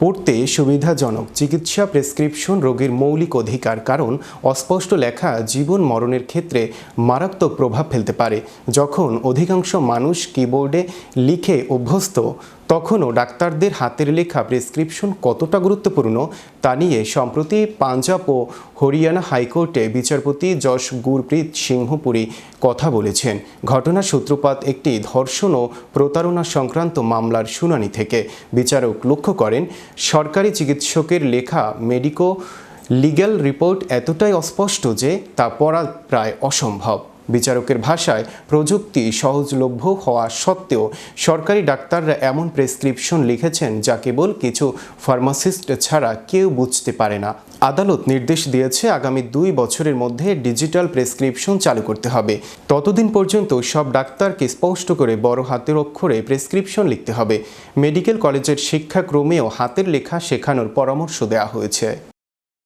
পড়তে সুবিধাজনক চিকিৎসা প্রেসক্রিপশন রোগীর মৌলিক অধিকার, কারণ অস্পষ্ট লেখা জীবন মরণের ক্ষেত্রে মারাত্মক প্রভাব ফেলতে পারে। যখন অধিকাংশ মানুষ কিবোর্ডে লিখে অভ্যস্ত তখনও ডাক্তারদের হাতের লেখা প্রেসক্রিপশন কতটা গুরুত্বপূর্ণ তা নিয়ে সম্প্রতি পাঞ্জাব ও হরিয়ানা হাইকোর্টে বিচারপতি যশ গুরপ্রীত সিংহপুরী কথা বলেছেন। ঘটনার সূত্রপাত একটি ধর্ষণ ও প্রতারণা সংক্রান্ত মামলার শুনানি থেকে। বিচারক লক্ষ্য করেন, সরকারি চিকিৎসকের লেখা মেডিকো লিগ্যাল রিপোর্ট এতটাই অস্পষ্ট যে তা পড়া প্রায় অসম্ভব। বিচারকের ভাষায় প্রযুক্তি সহজলভ্য হওয়া সত্ত্বেও সরকারি ডাক্তাররা এমন প্রেসক্রিপশন লিখেছেন যা কেবল কিছু ফার্মাসিস্ট ছাড়া কেউ বুঝতে পারে না। আদালত নির্দেশ দিয়েছে আগামী দুই বছরের মধ্যে ডিজিটাল প্রেসক্রিপশন চালু করতে হবে। ততদিন পর্যন্ত সব ডাক্তারকে স্পষ্ট করে বড় হাতের অক্ষরে প্রেসক্রিপশন লিখতে হবে। মেডিকেল কলেজের শিক্ষাক্রমেও হাতের লেখা শেখানোর পরামর্শ দেওয়া হয়েছে।